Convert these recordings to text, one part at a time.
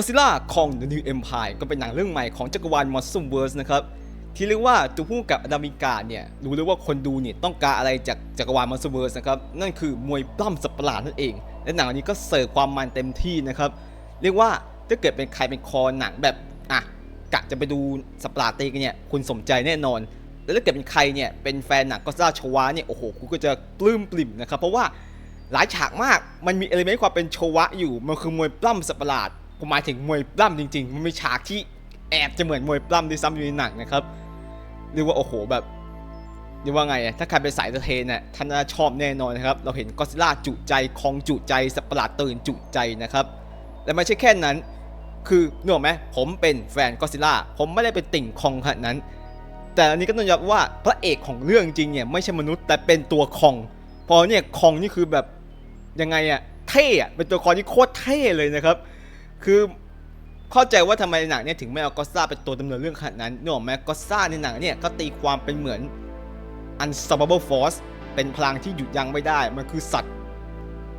Godzilla Kong The New Empire ก็เป็นหนังเรื่องใหม่ของจักรวาล Monsterverse นะครับที่เรียกว่าตัวผู้กับอดามิกาเนี่ยรู้เลยว่าคนดูเนี่ยต้องการอะไรจากจักรวาล Monsterverse นะครับนั่นคือมวยปล้ำสัประหลาดนั่นเอง และหนังอันนี้ก็เสิร์ฟความมันเต็มที่นะครับเรียกว่าถ้าเกิดเป็นใครเป็นคอหนังแบบอะกะจะไปดูสัประหลาดตีกันเนี่ยคุณสมใจแน่นอน แล้วถ้าเกิดเป็นใครเนี่ยเป็นแฟนหนังก็ซ่าชวาเนี่ยโอ้โหคุณก็จะปลื้มปริ่มนะครับเพราะว่าหลายฉากมากมันมีเอลิเมนต์ความเป็นโชวะอยู่มันคือมวยปล้ำสัปะหลาด ผมหมายถึงมวยปล้ำจริง ๆ มันมีฉากที่แอบจะเหมือนมวยปล้ำด้วยซ้ำอยู่ในหนังนะครับเรียกว่าโอ้โหแบบเรียกว่าไงอะถ้าใครเป็นสายเอนเตอร์เทนเนี่ยท่านน่าชอบแน่นอนนะครับ เราเห็นก็ซิล่าจุใจคองจุใจสัตว์ประหลาดตื่นจุใจนะครับและไม่ใช่แค่นั้น คือนึกออกไหมผมเป็นแฟนก็ซิล่าผมไม่ได้เป็นติ่งคองขนาดนั้น แต่อันนี้ก็ต้องยอมว่าพระเอกของเรื่องจริงเนี่ยไม่ใช่มนุษย์แต่เป็นตัวคองเพอเนี่ยคองนี่คือแบบยังไงอะเท่อะเป็นตัวคองที่โคตรเท่เลยนะครับ คือเข้าใจว่าทำไมหนังเนี่ยถึงไม่เอาก็ซ่าเป็นตัวดำเนินเรื่องขนาดนั้นนึกออกไหมก็ซ่าในหนังเนี่ยก็ตีความเป็นเหมือน unstoppable force เป็นพลังที่หยุดยั้งไม่ได้ มันคือสัตว์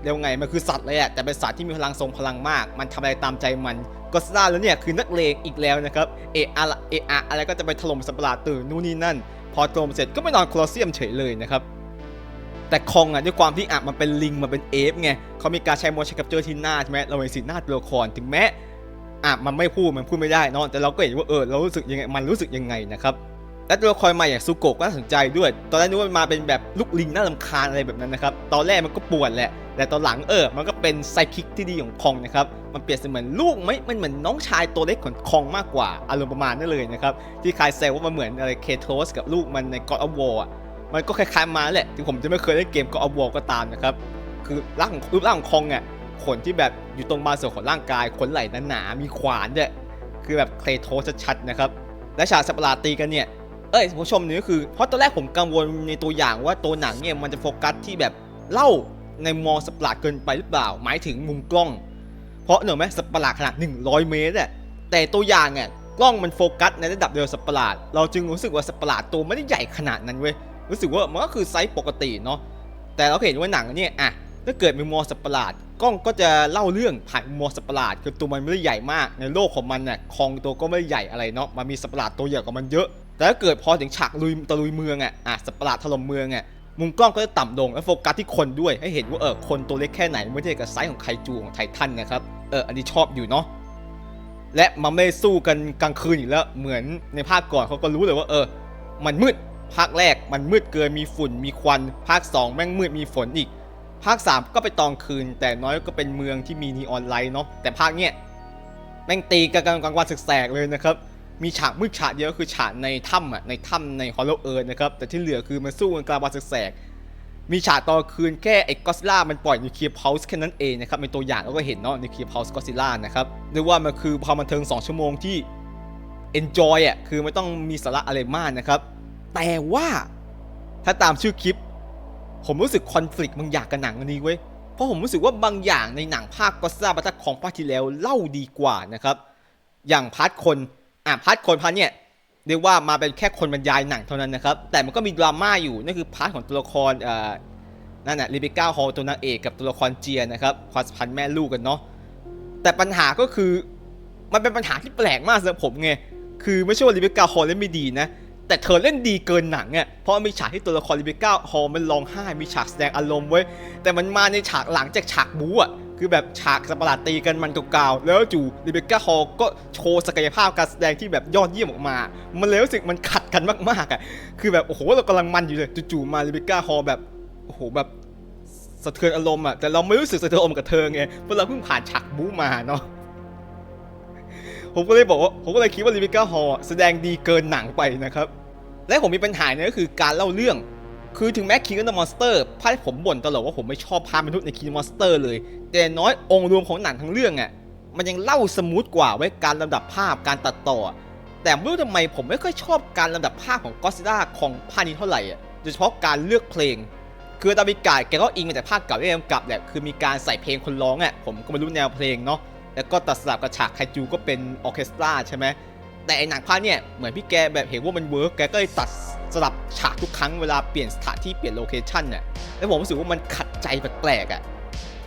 เรียกไง มันคือสัตว์เลยอะแต่เป็นสัตว์ที่มีพลังทรงพลังมาก มันทำอะไรตามใจมัน ก็ซ่าแล้วเนี่ยคือนักเลงอีกแล้วนะครับ เอะอะเอะอะอะไรก็จะไปถล่มสัตว์ประหลาดตื่นนู่นนี่นั่น พอถล่มเสร็จก็ไม่นอนโคลอเซียมเฉยเลยนะครับ แต่คองอะด้วยความที่อะมันเป็นลิงมันเป็นเอฟไงเขามีการใช้โมชั่นแคปเจอที่หน้าใช่ไหมเราเห็นสีหน้าตัวละครถึงแม้อะมันไม่พูดมันพูดไม่ได้นอะแต่เราก็เห็นว่าเออเรารู้สึกยังไงมันรู้สึกยังไงนะครับและตัวละครใหม่อย่างซูโกะก็น่าสนใจด้วย ตอนแรกนึกว่ามาเป็นแบบลูกลิงน่าลำคาญอะไรแบบนั้นนะครับ ตอนแรกมันก็ปวดแหละ แต่ตอนหลังเออ มันก็เป็นไซคิกที่ดีของคองนะครับ มันเปรียบเสมือนลูกไหมมันเหมือนน้องชายตัวเล็กของคองมากกว่า อารมณ์ประมาณนั้นเลยนะครับ ที่คายแซวว่ามันเหมือนอะไรเคโทสกับลูกมันใน God of War อะ มันก็คล้ายๆมาแหละถึงผมจะไม่เคยเล่นเกมก็เอาวอลก็ตามนะครับคือร่างองรูปร่างของคองเนี่ยขนที่แบบอยู่ตรงบานส่วนของร่างกายขนไหล่หนาๆมีขวานด้วยคือแบบเคลโทชัดๆนะครับและฉากสัปหลาดตีกันเนี่ยเอ้ยผู้ชมนี่ก็คือเพราะตอนแรกผมกังวลในตัวอย่างว่าตัวหนังเนี่ยมันจะโฟกัสที่แบบเล่าในมอสัปหลาดเกินไปหรือเปล่า หมายถึงมุมกล้อง เพราะเหนือไหมสัปหลาดขนาด 100 เมตรอะแต่ตัวอย่างเนี่ยกล้องมันโฟกัสในระดับเดียวสัปหลาด เราจึงรู้สึกว่าสัปหลาดตัวไม่ได้ใหญ่ขนาดนั้นเว้ย รู้สึกว่ามันก็คือไซส์ปกติเนาะแต่เราเห็นว่าหนังเนี่ยอะถ้าเกิดมีมอสัประหลาดกล้องก็จะเล่าเรื่องผ่านมอสัประหลาดคือตัวมันไม่ได้ใหญ่มาก ในโลกของมันน่ะคองตัวก็ไม่ได้ใหญ่อะไรเนาะมันมีสัตว์ประหลาดตัวใหญ่กว่ามันเยอะ แต่ถ้าเกิดพอถึงฉากลุยตะลุยเมืองอะอะสัตว์ประหลาดถล่มเมืองอะมุมกล้องก็จะต่ำลงและโฟกัสที่คนด้วยให้เห็นว่าเออคนตัวเล็กแค่ไหนไม่ได้กับไซส์ของไคจูของไททันนะครับเอออันนี้ชอบอยู่เนาะและมันไม่สู้กันกลางคืนอีกแล้วเหมือนในภาคก่อนเขาก็รู้เลยว่าเออ มันมืด ภาคแรกมันมืดเกินมีฝุ่นมีควัน ภาค 2 แม่งมืดมีฝนอีก ภาค 3 ก็ไปตอนคืน แต่น้อยก็เป็นเมืองที่มีนีออนไลท์เนาะแต่ภาคเนี้ยแม่งตีกันกลางวันแสกเลยนะครับมีฉากมืดฉากเดียวก็คือฉากในถ้ำอะในถ้ำในฮอลโลเอิร์นะครับแต่ที่เหลือคือมันสู้กันกลางวันแสกมีฉากตอนคืนแค่ไอ้ก็ซิล่ามันปล่อยนิวเคลียร์พาวส์แค่นั้นเองนะครับเป็นตัวอย่างเราก็เห็นเนาะนิวเคลียร์พาวส์ก็ซิลล่านะครับเรียกว่ามันคือความบันเทิง 2 ชั่วโมงที่ enjoy อะคือไม่ต้องมีสาระอะไรมากนะครับ แต่ว่าถ้าตามชื่อคลิป ผมรู้สึกคอน FLICT บางอย่างกับหนังอันนี้เว้ย เพราะผมรู้สึกว่าบางอย่างในหนังภาคก็ซ่าบัตของภาคที่แล้วเล่าดีกว่านะครับ อย่างพาร์ทคน อะพาร์ทคนพาร์ทเนี่ยเรียกว่ามาเป็นแค่คนบรรยายหนังเท่านั้นนะครับ แต่มันก็มีดราม่าอยู่ นั่นคือพาร์ทของตัวละครเอ่อนั่นน่ะลิเบก้าฮอลตัวนางเอกกับตัวละครเจียนะครับความสัมพันธ์แม่ลูกกันเนาะแต่ปัญหาก็คือมันเป็นปัญหาที่แปลกมากสำหรับผมไงคือไม่ใช่ว่าลิเบก้าฮอลเล่นไม่ดีนะ แต่เธอเล่นดีเกินหนังอะเพราะมีฉากที่ตัวละครลิเบก้าฮอลมันร้องไห้มีฉากแสดงอารมณ์เว้ยแต่มันมาในฉากหลังจากฉากบู๊อะคือแบบฉากสัตว์ปหลาดตีกันมันกาๆแล้วจู่ลิเบก้าฮอลก็โชว์ศักยภาพการแสดงที่แบบยอดเยี่ยมออกมา มันเลยรู้สึกมันขัดกันมากๆอะคือแบบโอ้โหเรากำลังมันอยู่เลยจู่ๆมาลิเบก้าฮอลแบบโอ้โหแบบสะเทือนอารมณ์อะแต่เราไม่รู้สึกสะเทือนอารมณ์กับเธอไงเพราะเราเพิ่งผ่านฉากบู๊มาเนาะผมก็เลยบอกว่าผมก็เลยคิดว่าลิเบก้าฮอลแสดงดีเกินหนังไปนะครับ และผมมีปัญหาเนี่ยก็คือการเล่าเรื่อง คือถึงแม้ King of the Monster ภาคที่ผมบ่นตลอดว่าผมไม่ชอบภาพมนุษย์ใน King of the Monster เลย แต่น้อยองค์รวมของหนังทั้งเรื่องอะมันยังเล่าสมูทกว่าไว้การลำดับภาพการตัดต่อ แต่ไม่รู้ทำไมผมไม่ค่อยชอบการลำดับภาพของก็ซิล่าของภาคนี้เท่าไหร่อะโดยเฉพาะการเลือกเพลง คือดาวิกาแกก็อิงมาจากภาคเก่าที่กำกับแหละคือมีการใส่เพลงคนร้องอะผมก็ไม่รู้แนวเพลงเนาะแล้วก็ตัดสลับกับฉากไคจูก็เป็นออเคสตราใช่ไหม แต่ไอหนังภาคเนี่ยเหมือนพี่แกแบบเห็นว่ามันเวิร์กแกก็เลยตัดสลับฉากทุกครั้งเวลาเปลี่ยนสถานที่เปลี่ยนโลเคชันเนี่ยแล้วผมรู้สึกว่ามันขัดใจแปลกๆอะ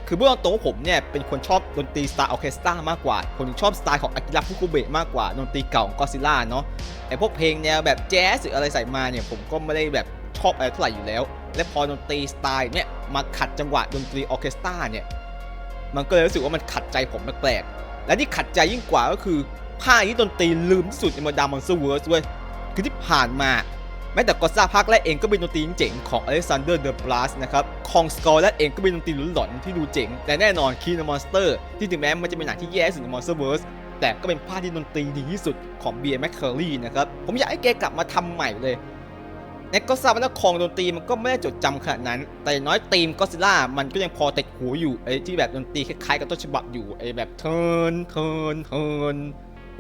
คือเบื้องตรงผมเนี่ยเป็นคนชอบดนตรีสไตล์ออเคสตรามากกว่าผมชอบสไตล์ของอากิระฟุกุเบะมากกว่าดนตรีเก่าของก็ซิล่าเนาะไอพวกเพลงแนวแบบแจ๊สหรืออะไรใส่มาเนี่ยผมก็ไม่ได้แบบชอบอะไรเท่าไหร่อยู่แล้ว และพอดนตรีสไตล์เนี่ยมาขัดจังหวะดนตรีออเคสตราเนี่ยมันก็เลยรู้สึกว่ามันขัดใจผมแปลกๆและที่ขัดใจยิ่งกว่าก็คือ ภาคที่ดนตรีลืมที่สุดในบรรดามอนสเตอร์เวิร์สเว้ยคือที่ผ่านมา แม้แต่ก็ซ่าภาคแรกเองก็เป็นดนตรีเจ๋งของอเล็กซานเดอร์เดอะบลัสนะครับคองสกอร์และเองก็เป็นดนตรีหลอนๆที่ดูเจ๋ง แต่แน่นอนคีนมอนสเตอร์ที่ถึงแม้มันจะเป็นหนังที่แย่สุดในมอนสเตอร์เวิร์สแต่ก็เป็นภาคที่ดนตรีดีที่สุดของเบียร์แมคเคอรี่นะครับผมอยากให้แกกลับมาทำใหม่เลยในก็ซ่าว่าคองดนตรีมันก็ไม่ได้จดจำขนาดนั้น แต่น้อยธีมก็ซิล่ามันก็ยังพอติดหูอยู่ไอ้ที่แบบดนตรีคล้ายๆกับต้นฉบับอยู่ไอ้แบบเทิร์นเทิร์นเทิร์น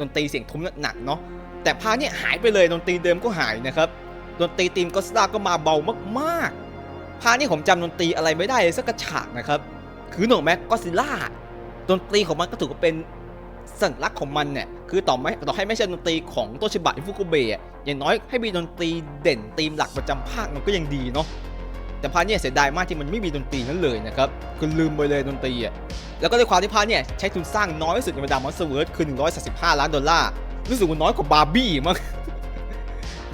ดนตรีเสียงทุ้มหนักเนาะแต่ภาคเนี้ยหายไปเลยดนตรีเดิมก็หายนะครับดนตรีทีมก็สตาก็มาเบามากๆภาคนี้ผมจำดนตรีอะไรไม่ได้สักกระฉากนะครับคือหนูแม็กก็ซิล่าดนตรีของมันก็ถือว่าเป็นสัญลักษณ์ของมันเนี่ยคือต่อไม่ต่อให้ไม่ใช่ดนตรีของต้นฉบับอิฟุกุเบะอย่างน้อยให้มีดนตรีเด่นธีมหลักประจำภาคมันก็ยังดีเนาะแต่ภาคเนี้ยเสียดายมากที่มันไม่มีดนตรีนั้นเลยนะครับคือลืมไปเลยดนตรีอะ แล้วก็ในความที่ภาเนี่ยใช้ทุนสร้างน้อยที่สุดในบรรดามอนสเตอร์เวิร์ดคือ 135 ล้านดอลลาร์รู้สึกว่าน้อยกว่าบาร์บี้มั้ง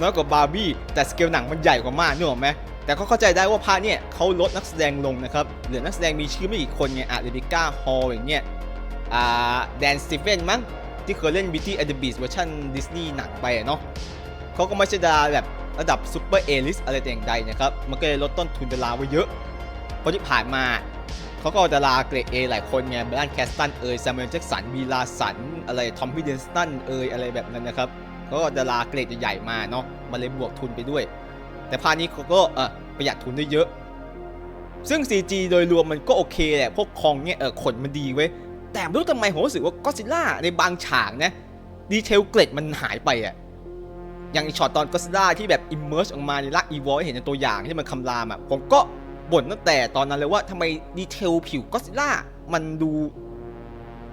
น้อยกว่าบาร์บี้แต่สเกลหนังมันใหญ่กว่ามากนึกออกไหมแต่ก็เข้าใจได้ว่าภาเนี่ยเขาลดนักแสดงลงนะครับเหลือนักแสดงมีชื่อไม่กี่คนไงอะเรบิก้าฮอลอย่างเงี้ยอ่าแดนสตีเฟนมั้งที่เคยเล่น Beauty and the Beast เวอร์ชันดิสนีย์หนังไปเนาะเขาก็ไม่ใช่ดาราแบบระดับซูเปอร์เอลิสอะไรแต่อย่างใดนะครับ มันก็เลยลดต้นทุนดาราไว้เยอะเพราะที่ผ่านมา เขาก็เอาดาราเกรดเอหลายคนไงแบรนด์แคสตันเอยแซมเมลแจ็กสันบีลาสันอะไรทอมพีเดนสตันเอยอะไรแบบนั้นนะครับเขาก็เอาดาราเกรดใหญ่ๆมาเนาะมาเลยบวกทุนไปด้วย แต่ภาคนี้เขาก็เออประหยัดทุนได้เยอะ ซึ่ง CG โดยรวมมันก็โอเคแหละ พวกคองเนี่ยเออขนมันดีเว้ย แต่ไม่รู้ทำไมผมรู้สึกว่าก็ซิล่าในบางฉากนะดีเทลเกรดมันหายไปอะอย่างช็อตตอนก็ซิล่าที่แบบอิมเมอร์สออกมาในลากอีวอลเห็นในตัวอย่างที่มันคำรามอะผมก็ บ่นตั้งแต่ตอนนั้นเลยว่าทำไมดีเทลผิวก็ซิล่ามันดู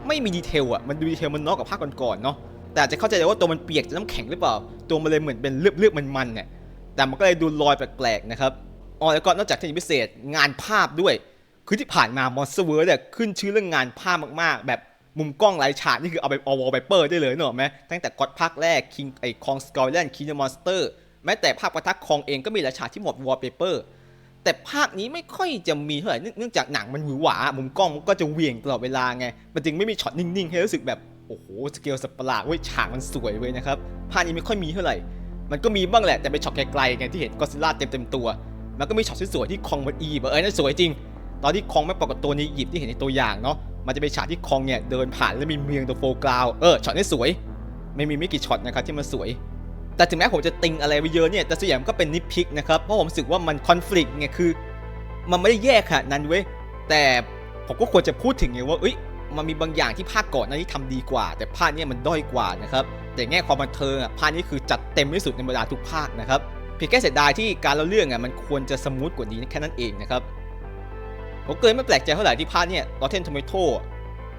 ไม่มีดีเทลอะมันดูดีเทลมันน้อยกว่าภาคก่อนๆเนาะแต่จะเข้าใจได้ว่าตัวมันเปียกจากน้ำแข็งหรือเปล่า ตัวมันเลยเหมือนเป็นเลือบๆมันๆเนี่ยแต่มันก็เลยดูลอยแปลกๆนะครับอ๋อแล้วก็นอกจากทคนิคพิเศษงานภาพด้วย คือที่ผ่านมามอนสเตอร์เวิร์เนี่ยขึ้นชื่อเรื่องงานภาพมากๆ แบบมุมกล้องหลายฉากนี่คือเอาไปเอาวอลเปเปอร์ได้เลยเนอะไหมตั้งแต่ก็อดภาคแรกคิงไอคองสกอร์แลนด์คิงมอนสเตอร์แม้แต่ภาพประทักคองเองก็มีหลายฉากที่หมดวอลเปเปอร์ แต่ภาคนี้ไม่ค่อยจะมีเท่าไหร่เนื่องจากหนังมันหวือหวามุมกล้องมันก็จะเหวี่ยงตลอดเวลาไง มันจึงไม่มีช็อตนิ่งๆ ให้รู้สึกแบบโอ้โหสเกลสัตว์ประหลาดเว้ยฉากมันสวยเว้ยนะครับภาคนี้ไม่ค่อยมีเท่าไหร่ มันก็มีบ้างแหละแต่เป็นช็อตไกลๆไงที่เห็นก็ซิล่าเต็มๆตัว มันก็มีช็อตสวยๆที่คองมันอีแบบเออนั่นสวยจริง ตอนที่คองไม่ปรากฏตัวในอียิปต์ที่เห็นในตัวอย่างเนาะมันจะเป็นฉากที่คองเนี่ยเดินผ่านแล้วมีเมืองตัวโฟกราวเออช็อตนี้สวยไม่มีไม่กี่ช็อตนะครับที่มันสวย แต่ถึงแม้ผมจะติงอะไรไปเยอะเนี่ยแต่ส่วนใหญ่มันก็เป็นนิพิกนะครับเพราะผมรู้สึกว่ามันคอน FLICT ไงคือ มันไม่ได้แย่ขนาดนั้นเว้ยแต่ผมก็ควรจะพูดถึงไงว่าเอ้ยมันมีบางอย่างที่ภาคก่อนหน้านี้ทำดีกว่า แต่ภาคเนี้มันด้อยกว่านะครับแต่แง่ความบันเทิงอะภาคนี้คือจัดเต็มที่สุดในบรรดาทุกภาคนะครับเพียงแค่เสียดายที่การเล่าเรื่องอะมันควรจะสมูทกว่านี้แค่นั้นเองนะครับผมเกินไม่แปลกใจเท่าไหร่ที่ภาคเนี่ยลอเทนทอมิโต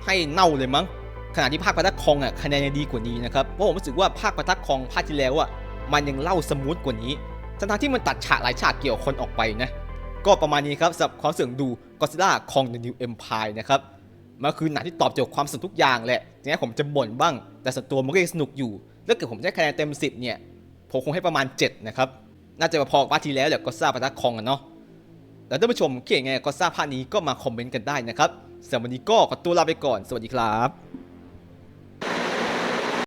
ให้เน่าเลยมั้ง ขณะที่ภาคพัทักคองอะคะแนนยังดีกว่านี้นะครับเพราะผมรู้สึกว่าภาคพัทักคองภาคที่แล้วอะมันยังเล่าสมูทกว่านี้ทั้งที่มันตัดฉากหลายฉากเกี่ยวกับคนออกไปนะก็ประมาณนี้ครับสำหรับความเสื่องดู Godzilla Kong the New Empire นะครับมันคือหนังที่ตอบโจทย์ความสนุกทุกอย่างแหละถึงแม้ผมจะบ่นบ้าง แต่ส่วนตัวมันก็ยังสนุกอยู่ถ้าเกิดผมได้คะแนนเต็ม 10 เนี่ย ผมคงให้ประมาณ 7 นะครับ น่าจะพอกับภาคที่แล้วแหละ Godzilla ปะทะคองกันเนาะแล้วท่านผู้ชมคิดยังไงกับ Godzilla ภาคนี้ก็มาคอมเมนต์กันได้นะครับสำหรับวันนี้ก็ขอตัวลาไปก่อน สวัสดีครับ